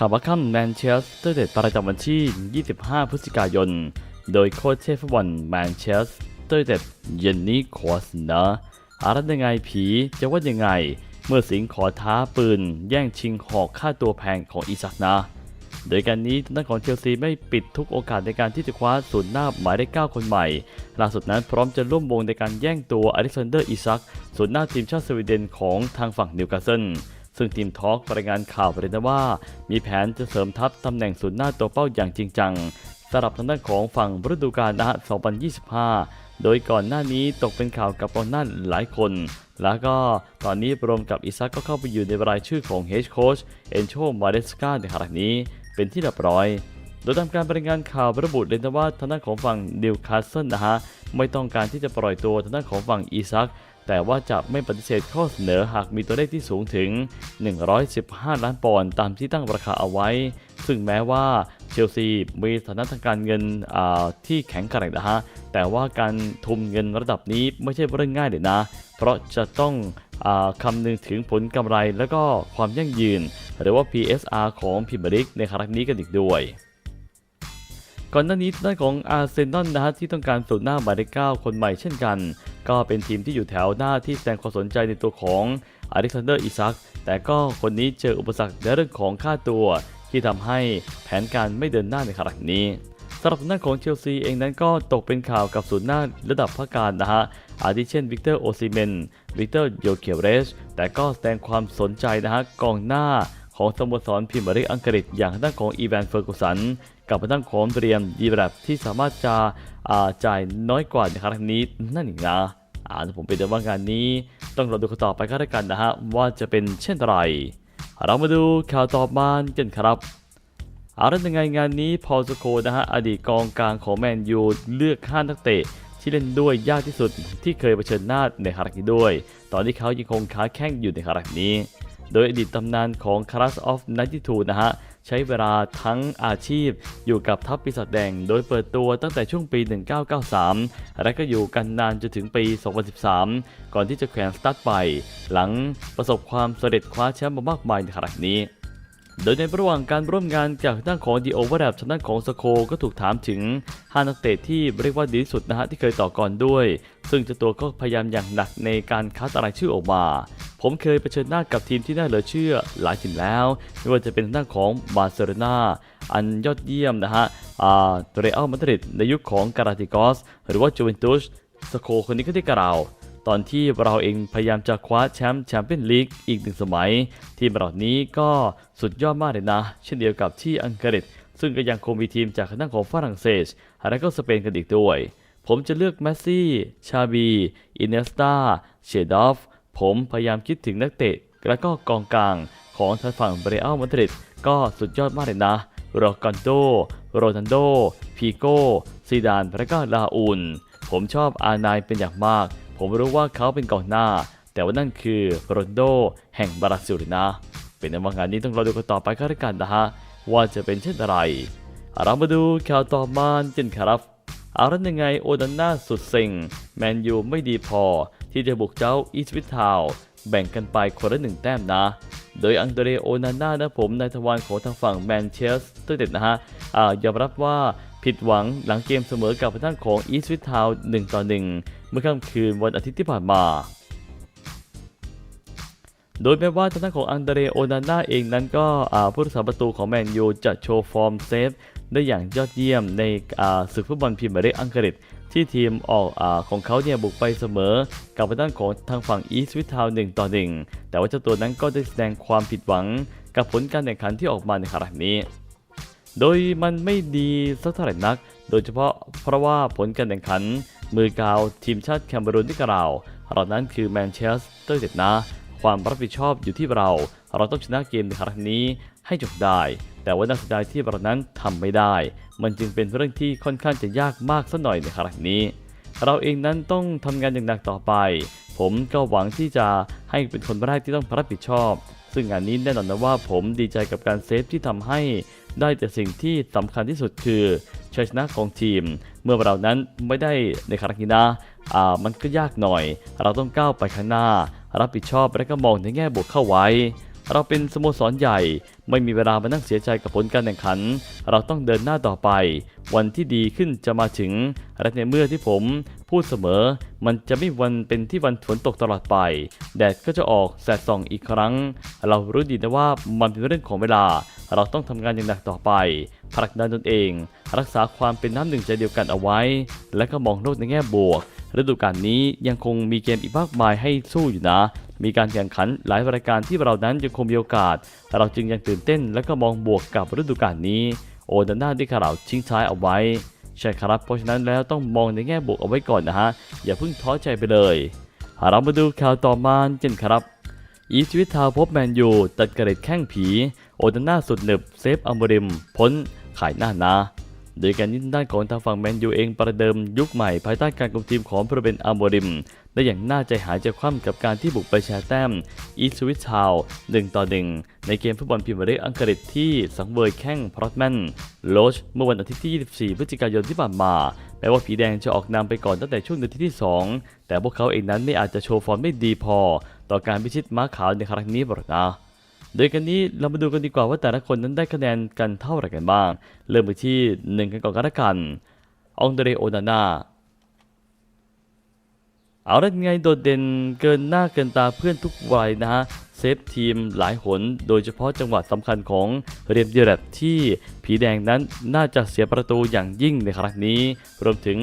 ข่าวว่าค่ำแมนเชสเตอร์เดดประจำวันที่ 25 พฤศจิกายน โดยโค้ชเชฟฟุตบอลแมนเชสเตอร์เดดเยนนี่คอสนะอารัตยังไงผีจะว่ายังไง เมื่อสิงห์ขอท้าปืน แย่งชิงหอกค่าตัวแพงของอิซักนะ โดยการนี้ทางด้านของเชลซีไม่ปิดทุกโอกาสในการที่จะคว้าศูนย์หน้าหมายเลข9คนใหม่ ล่าสุดนั้นพร้อมจะร่วมวงในการแย่งตัวอเล็กซานเดอร์อิซักศูนย์หน้าทีมชาติสวีเดนของทางฝั่งนิวคาสเซิล ซึ่งทีมทอล์กรายงานข่าวประเด็นว่า มีแผนจะเสริมทัพตำแหน่งศูนย์หน้าตัวเป้าอย่างจริงจังสำหรับทางด้านของฝั่งฤดูกาลนะฮะ2025 โดยก่อนหน้านี้ตกเป็นข่าวกับกองหน้าหลายคน แล้วก็ตอนนี้รวมกับอิซักก็เข้าไปอยู่ในรายชื่อของเฮดโค้ชเอนโชมาเดสกาในขณะนี้เป็นที่เรียบร้อย โดยตามการรายงานข่าวระบุเลยนะว่าทางด้านของฝั่งนิวคาสเซิลนะฮะไม่ต้องการที่จะปล่อยตัวทางด้านของฝั่งอีซัก แต่ว่าจะไม่ปฏิเสธข้อเสนอหากมีตัวเลขที่สูงถึง 115 ล้านปอนด์ตามที่ตั้งราคาเอาไว้ ซึ่งแม้ว่าเชลซีมีฐานะทางการเงินที่แข็งแกร่งนะฮะ แต่ว่าการทุมเงินระดับนี้ไม่ใช่เรื่องง่ายเลยนะ เพราะจะต้องอคำนึงถึงผลกำไรและก็ความยั่งยืน หรือว่า PSR ของพิมริกในครั้งนี้กันอีกด้วยก่อนหน้านี้ด้านของอาร์เซนอลนะฮะที่ต้องการสูตรหน้าหมายเลข9คนใหม่เช่นกัน ก็เป็นทีมที่อยู่แถวหน้าที่แสดงความสนใจในตัวของอเล็กซานเดอร์อิซัก แต่ก็คนนี้เจออุปสรรคในเรื่องของค่าตัว ที่ทำให้แผนการไม่เดินหน้าในครั้งนี้สำหรับหน้าของเชลซีเองนั้นก็ตกเป็นข่าวกับศูนย์หน้าระดับพักการนะฮะ อาทิเช่นวิกเตอร์โอซิเมน วิกเตอร์โยเคียเรส แต่ก็แสดงความสนใจนะฮะกองหน้าของสโมสรพรีเมียร์ลีกอังกฤษอย่างทางด้านของอีแวนเฟอร์กุสัน กับทางด้านของเรียมยีแบบที่สามารถจะอ่าจ่ายน้อยกว่าในครั้งนี้นั่นเองนะ อ่าผมเป็นเดว่างานนี้ต้องรอดูกันต่อไปก็แล้วกันนะฮะว่าจะเป็นเช่นไร เรามาดูข่าวต่อมากันครับเอาละยังไงงานนี้พอลสโคนะฮะอดีตกองกลางของแมนยูเลือกห้านักเตะที่เล่นด้วยยากที่สุดที่เคยเผชิญหน้าในคารั้งนี้ด้วย ตอนนี้เขายังคงค้าแข้งอยู่ในคารั้งนี้ โดยอดีตตำนานของ Class of 92นะฮะ ใช้เวลาทั้งอาชีพอยู่กับทัพปีศาจแดง โดยเปิดตัวตั้งแต่ช่วงปี 1993 และก็อยู่กันนานจนถึงปี 2013 ก่อนที่จะแขวนสตาร์ทไป หลังประสบความสำเร็จคว้าแชมป์มามากมายในครั้งนี้ โดยในระหว่างการร่วมงานจากด้านของดีโอเวอร์แลบทางด้านของสโคก็ถูกถามถึง 5 นักเตะที่เรียกว่าดีที่สุดนะฮะที่เคยต่อก่อนด้วย ซึ่งเจ้าตัวก็พยายามอย่างหนักในการคัดรายชื่อออกมา ผมเคยเผชิญหน้ากับทีมที่น่าเหลือเชื่อหลายทีมแล้ว ไม่ว่าจะเป็นทางด้านของบาร์เซโลนาอันยอดเยี่ยมนะฮะอาเรอัลมาดริดในยุคของการาติกอสหรือว่าจูเวนตุสสโคคนนี้ก็ได้กล่าว ตอนที่เราเองพยายามจะคว้าแชมป์แชมเปี้ยนลีกอีกหนึ่งสมัย ทีมเหล่านี้ก็สุดยอดมากเลยนะ เช่นเดียวกับที่อังกฤษ ซึ่งก็ยังคงมีทีมจากทางด้านของฝรั่งเศสและก็สเปนกันอีกด้วย ผมจะเลือกแมสซี่ ชาบี อินเนสตาเชดอฟ ผมพยายามคิดถึงนักเตะ และก็กองกลางของทางฝั่งเบรอัลมาดริดก็สุดยอดมากเลยนะโรกันโด โรนันโด พีโก้ ซีดาน และก็ลาอูนผมชอบอาไนน์เป็นอย่างมาก ผมรู้ว่าเขาเป็นกองหน้า แต่ว่านั่นคือโรนโดแห่งบราซิลนะ เป็นในว่างานนี้ต้องรอดูกันต่อไปก็แล้วกันนะฮะ ว่าจะเป็นเช่นไร เรามาดูข่าวต่อมากันครับอาละยังไงโอดันนาสุดเซ็ง แมนยูไม่ดีพอ ที่จะบุกเจ้าอีสวิททาวแบ่งกันไปคนละหนึ่งแต้มนะ โดยอังเดรโอนาน่านะผมนายทวารของทางฝั่งแมนเชสเตอร์เด็ดนะฮะอ่ายอมรับว่า ผิดหวังหลังเกมเสมอกับทางด้านของอีสวิททาวน์หนึ่งต่อหนึ่งเมื่อค่ำคืนวันอาทิตย์ที่ผ่านมา โดยแม้ว่าทางด้านของอังเดเรโอนาน่าเองนั้นก็ผู้รักษาประตูของแมนยูจะโชว์ฟอร์มเซฟได้อย่างยอดเยี่ยมในศึกฟุตบอลพรีเมียร์ลีกอังกฤษที่ทีมออกอของเขาเนี่ยบุกไปเสมอ กับทางด้านของทางฝั่งอีสวิททาวน์หนึ่งต่อหนึ่งแต่ว่าเจ้าตัวนั้นก็ได้แสดงความผิดหวังกับผลการแข่งขันที่ออกมาในครั้งนี้ โดยมันไม่ดีสักเท่าไหร่นัก โดยเฉพาะเพราะว่าผลการแข่งขัน มือกาวทีมชาติแคมเบรูนที่กล่าวเรานั้นคือแมนเชสเตอร์เด็ดนะ ความรับผิดชอบอยู่ที่เรา เราต้องชนะเกมในครั้งนี้ให้จบได้ แต่ว่าน่าเสียดายที่เรานั้นทำไม่ได้ มันจึงเป็นเรื่องที่ค่อนข้างจะยากมากสักหน่อยในครั้งนี้ เราเองนั้นต้องทำงานอย่างหนักต่อไป ผมก็หวังที่จะให้เป็นคนแรกที่ต้องรับผิดชอบ ซึ่งงานนี้แน่นอนนะว่าผมดีใจกับการเซฟที่ทำให้ ได้แต่สิ่งที่สำคัญที่สุดคือชัยชนะของทีม เมื่อเรานั้นไม่ได้ในครั้งนี้นะอ่ามันก็ยากหน่อย เราต้องก้าวไปข้างหน้า รับผิดชอบและก็มองในแง่บวกเข้าไว้ เราเป็นสโมสรใหญ่ ไม่มีเวลามานั่งเสียใจกับผลการแข่งขัน เราต้องเดินหน้าต่อไป วันที่ดีขึ้นจะมาถึง และในเมื่อที่ผมพูดเสมอ มันจะไม่วันเป็นที่วันฝนตกตลอดไป แดดก็จะออกแสดส่องอีกครั้ง เรารู้ดีนะว่ามันเป็นเรื่องของเวลา เราต้องทำงานอย่างหนักต่อไปผลักดันตนเอง รักษาความเป็นน้ำหนึ่งใจเดียวกันเอาไว้ และก็มองโลกในแง่บวก ฤดูกาลนี้ยังคงมีเกมอีกมากมายให้สู้อยู่นะ มีการแข่งขันหลายรายการที่เรานั้นยังคงมีโอกาส เราจึงยังตื่นเต้นและก็มองบวกกับฤดูกาลนี้ โอดาน่าได้ข่าวทิ้งท้ายเอาไว้ ใช่ครับ เพราะฉะนั้นแล้วต้องมองในแง่บวกเอาไว้ก่อนนะฮะ อย่าเพิ่งท้อใจไปเลย เรามาดูข่าวต่อมาเช่นครับ อีสวิททาวพบแมนยูตัดกระเด็ดแข้งผี โอดาน่าสุดหนึบเซฟอัมบริมพ้นขายหน้านา โดยการยื่นด้านของทางฝั่งแมนยูเองประเดิมยุคใหม่ภายใต้การคุมทีมของพระเบนอัมบริม ได้อย่างน่าใจหายใจคว่ำกับการที่บุกไปแชร์แต้มอีสวิททาวหนึ่งต่อหนึ่งในเกมฟุตบอลพรีเมียร์ลีกอังกฤษที่สังเวยแข้งพรอตแมนโลชเมื่อวันอาทิตย์ที่ 24 พฤศจิกายนที่ผ่านมาแม้ว่าผีแดงจะออกนำไปก่อนตั้งแต่ช่วงนาทีที่ 2 แต่พวกเขาเองนั้นไม่อาจจะโชว์ฟอร์มไม่ดีพอ ต่อการพิชิตม้าขาวในครั้งนี้หรอกนะ โดยกันนี้เรามาดูกันดีกว่าว่าแต่ละคนนั้นได้คะแนนกันเท่าไหร่กันบ้าง เริ่มไปที่หนึ่งกันก่อนกันละกันองเดเรโอนาน่าเอาละไงโดดเด่นเกินหน้าเกินตาเพื่อนทุกวัยนะฮะเซฟทีมหลายหน โดยเฉพาะจังหวะสำคัญของเรียมเดียร์ที่ผีแดงนั้นน่าจะเสียประตูอย่างยิ่งในครั้งนี้ รวมถึง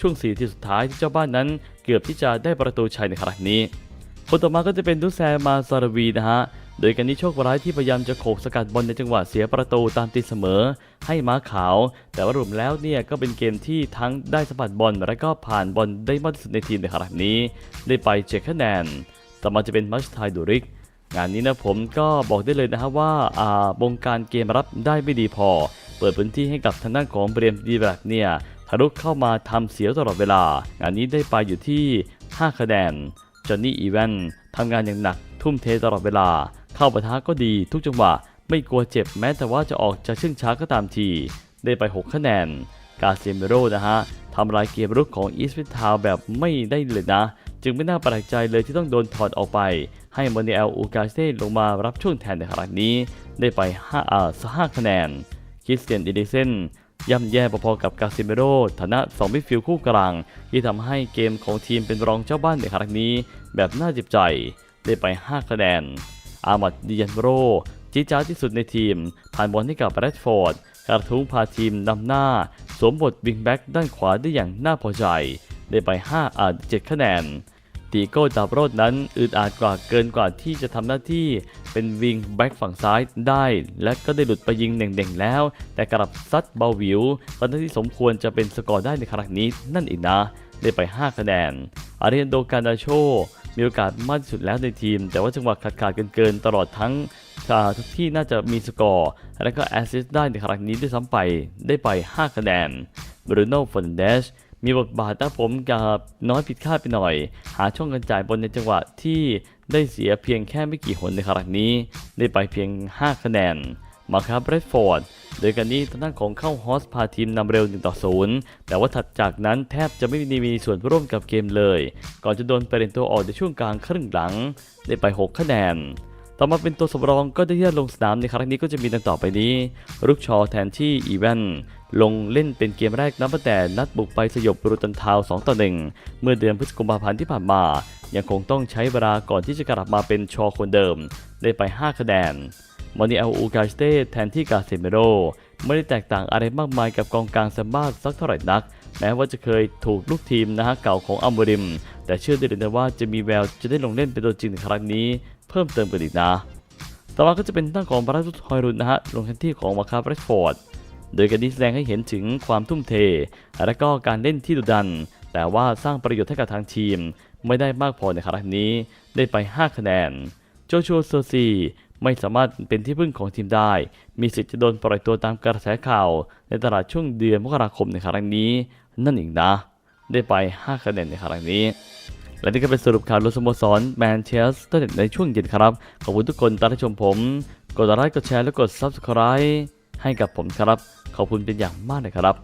ช่วงสี่ที่สุดท้ายที่เจ้าบ้านนั้น เกือบที่จะได้ประตูชัยในครั้งนี้ คนต่อมาก็จะเป็นดุแซมาซารวีนะฮะ โดยการนี้โชคร้ายที่พยายามจะโขกสกัดบอลในจังหวะเสียประตูตามตีเสมอ ให้ม้าขาว แต่ว่ารวมแล้วเนี่ยก็เป็นเกมที่ทั้งได้สัมผัสบอลและก็ผ่านบอลได้มากที่สุดในทีมในครั้งนี้ ได้ไปเจ็ดคะแนนต่อมาจะเป็นมัชไทดูริก งานนี้นะผมก็บอกได้เลยนะฮะว่าอาบงการเกมรับได้ไม่ดีพอ เปิดพื้นที่ให้กับทางด้านของเบรมดีแบกเนี่ยทะลุเข้ามาทำเสียตลอดเวลา งานนี้ได้ไปอยู่ที่ 5 คะแนนจอห์นนี่อีแวนทำงานอย่างหนักทุ่มเทตลอดเวลา เข้าปะทะก็ดีทุกจังหวะไม่กลัวเจ็บแม้แต่ว่าจะออกจากเชื่องช้าก็ตามที ได้ไป 6 คะแนน กาเซเมโรนะฮะทำลายเกมรุกของอีสวิทาวแบบไม่ได้เลยนะ จึงไม่น่าแปลกใจเลยที่ต้องโดนถอดออกไป ให้มอนิเอลอูกาเซ่ลงมารับช่วงแทนในครั้งนี้ ได้ไป5อ่า5คะแนนคริสเตียนดิเดเซนย่ำแย่พอๆกับกาซิเมโรฐานะ2มิดฟิลด์คู่กลาง ที่ทำให้เกมของทีมเป็นรองเจ้าบ้านในครั้งนี้ แบบน่าเจ็บใจ ได้ไป 5 คะแนน อาร์มัดดิยันโรจีจ้าที่สุดในทีม ผ่านบอลให้กับแรดฟอร์ดกระทุ้งพาทีมนำหน้า สวมบทวิงแบ็กด้านขวาได้อย่างน่าพอใจ ได้ไป 5 อาจ7คะแนนตีโก้ดาบโรดนั้นอึดอัดกว่าเกินกว่าที่จะทำหน้าที่เป็นวิงแบ็กฝั่งซ้ายได้ และก็ได้หลุดไปยิงเด่งๆแล้ว แต่กลับซัดเบาวิวตอนที่สมควรจะเป็นสกอร์ได้ในครั้งนี้นั่นเองนะ ได้ไป 5 คะแนนอาเรียนโดการดาโช มีโอกาสมากที่สุดแล้วในทีม แต่ว่าจังหวะขาดขาดเกินๆตลอดทั้งทุกที่น่าจะมีสกอร์ และก็แอสซิสต์ได้ในครั้งนี้ด้วยซ้ำไปได้ไป 5 คะแนนบรูโน่ฟอนเดชมีบทบาทนะผมกับน้อยผิดคาดไปหน่อย หาช่องกันจ่ายบอลในจังหวะที่ได้เสียเพียงแค่ไม่กี่หนในครั้งนี้ ได้ไปเพียง 5 คะแนน มาครับเรดฟอร์ดโดยการนี้ทางด้านของเข้าฮอสพาทีมนำเร็ว1ต่อ0แต่ว่าถัดจากนั้นแทบจะไม่มีมีส่วนร่วมกับเกมเลย ก่อนจะโดนเปลี่ยนตัวออกในช่วงกลางครึ่งหลัง ได้ไป 6 คะแนน ต่อมาเป็นตัวสำรองก็ได้เลื่อนลงสนามในครั้งนี้ก็จะมีดังต่อไปนี้รุกชอแทนที่อีแวนลงเล่นเป็นเกมแรกนับตั้งแต่นัดบุกไปสยบบรูตันทาว 2 ต่อ 1 เมื่อเดือนพฤศจิกายนที่ผ่านมา ยังคงต้องใช้เวลาก่อนที่จะกลับมาเป็นชอคนเดิม ได้ไป 5 คะแนน มอนิเอลอูกาสเต้แทนที่กาเซเมโรไม่ได้แตกต่างอะไรมากมายกับกองกลางแซมบ้าสักเท่าไหร่นัก แม้ว่าจะเคยถูกลูกทีมนะฮะเก่าของอัมบริม แต่เชื่อได้เลยนะว่าจะมีแววจะได้ลงเล่นเป็นตัวจริงในครั้งนี้ เพิ่มเติมกันอีกนะต่อมาก็จะเป็นตั้งของบราซุสฮอยรุนนะฮะลงแทนที่ของมาคาร์เรสฟอร์ดโดยการนี้แสดงให้เห็นถึงความทุ่มเท และก็การเล่นที่ดุดัน แต่ว่าสร้างประโยชน์ให้กับทางทีม ไม่ได้มากพอในครั้งนี้ ได้ไป 5 คะแนน โจชัวโซซี ไม่สามารถเป็นที่พึ่งของทีมได้ มีสิทธิ์จะโดนปล่อยตัวตามกระแสข่าว ในตลาดช่วงเดือนมกราคมในครั้งนี้ นั่นเองนะ ได้ไป 5 คะแนนในครั้งนี้ และนี่ก็เป็นสรุปข่าวรถสโมสรแมนเชสเตอร์ในช่วงเย็นครับ ขอบคุณทุกคนที่รับชมผม กดไลค์กดแชร์และกด Subscribe ให้กับผมครับ ขอบคุณเป็นอย่างมากเลยครับ